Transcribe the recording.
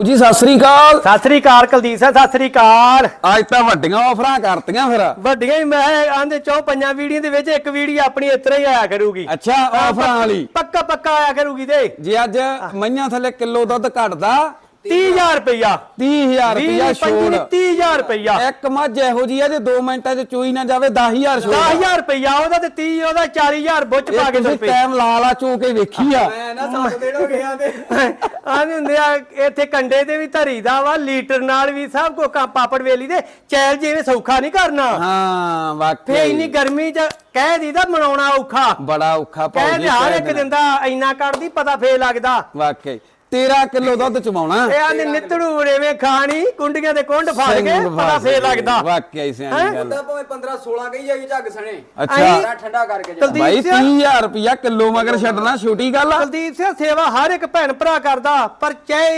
ਜੀ ਸਤਿ ਸ੍ਰੀ ਅਕਾਲ। ਸਤਿ ਸ੍ਰੀ ਅਕਾਲ ਕੁਲਦੀਪ ਸਿੰਘ ਸਤਿ ਸ੍ਰੀ ਅਕਾਲ। ਅੱਜ ਤਾਂ ਵੱਡੀਆਂ ਆਫਰਾਂ ਕਰਤੀਆਂ ਫਿਰ। ਵੱਡੀਆਂ ਹੀ ਮੈਂ ਆਂਦੇ ਚੌ ਪੰਜਾਂ ਵੀਡੀਓ ਦੇ ਵਿੱਚ ਇੱਕ ਵੀਡੀਓ ਆਪਣੀ ਇਤਰਾ ਹੀ ਆਇਆ ਕਰੂਗੀ। ਅੱਛਾ ਆਫਰਾਂ ਵਾਲੀ। ਪੱਕਾ ਪੱਕਾ ਆਇਆ ਕਰੂਗੀ ਤੇ। ਜੇ ਅੱਜ ਮਈਆਂ ਥੱਲੇ ਕਿਲੋ ਦੁੱਧ ਘਟਦਾ 30000 ਰੁਪਇਆ 30000 ਰੁਪਇਆ ਛੋੜ। 30000 ਰੁਪਇਆ ਇੱਕ ਮੱਝ ਇਹੋ ਜੀ ਆ ਜੇ 2 ਮਿੰਟਾਂ 'ਚ ਚੋਈ ਨਾ ਜਾਵੇ 10000 ਛੋੜ। 10000 ਰੁਪਇਆ ਉਹਦਾ ਤੇ 30 ਉਹਦਾ 40000 ਬੁੱਚ ਪਾ ਕੇ ਤੁਸੀਂ ਟਾਈਮ ਲਾ ਲਾ ਚੋ ਕੇ ਵੇਖੀ ਆ। ਮੈਂ ਨਾ ਸੱਤ ਦਿਨ ਹੋ ਗਏ ਆ ਤੇ। ਆਂਦੇ ਹੁੰਦੇ ਆ ਇੱਥੇ ਕੰਡੇ ਤੇ ਵੀ ਧਰੀਦਾ ਵਾ ਲੀਟਰ ਨਾਲ ਵੀ ਸਭ ਕੋ ਕਾ ਪਾਪੜ ਵੇਲੀ ਦੇ ਚੈਲ ਜਿਵੇਂ ਸੌਖਾ ਨਹੀਂ ਕਰਨਾ। ਹਾਂ ਫੇ ਵਾਕਈ ਇੰਨੀ ਗਰਮੀ ਚ ਕਹਿ ਦੀਦਾ ਮਨਾਉਣਾ ਔਖਾ। ਬੜਾ ਔਖਾ ਭਾਉ ਕਹਿ ਹਰ ਇੱਕ। ਦਿੰਦਾ ਇੰਨਾ ਕੱਢਦੀ ਪਤਾ ਫੇ ਲੱਗਦਾ। ਵਾਕਈ। 13 ਕਿਲੋ ਦੁੱਧ ਚਵਾਉਣਾ ਇਹ ਆਂਦੇ ਨਿਤੜੂ ਰੇਵੇਂ ਖਾਣੀ ਕੁੰਡੀਆਂ ਦੇ ਕੁੰਡ ਫੜ ਕੇ ਪਤਾ ਫੇ ਫਸ ਲੱਗਦਾ। ਵਾਕਈ ਸਿਆਣੀ ਗੱਲ। ਉਹਦਾ ਭਾਵੇਂ 15 16 ਕਹੀ ਜਾਈ ਝੱਗ ਸਣੇ। ਅੱਛਾ। ਠੰਡਾ ਕਰਕੇ ਜਾ ਸਿੰਘ 30000 ਰੁਪਇਆ ਕਿਲੋ ਮਗਰ ਛੱਡਣਾ ਛੋਟੀ ਗੱਲ ਆ। ਕੁਲਦੀਪ ਸਿੰਘ ਸੇਵਾ ਹਰ ਇੱਕ ਭੈਣ ਭਰਾ ਕਰਦਾ ਪਰ ਚਾਹੇ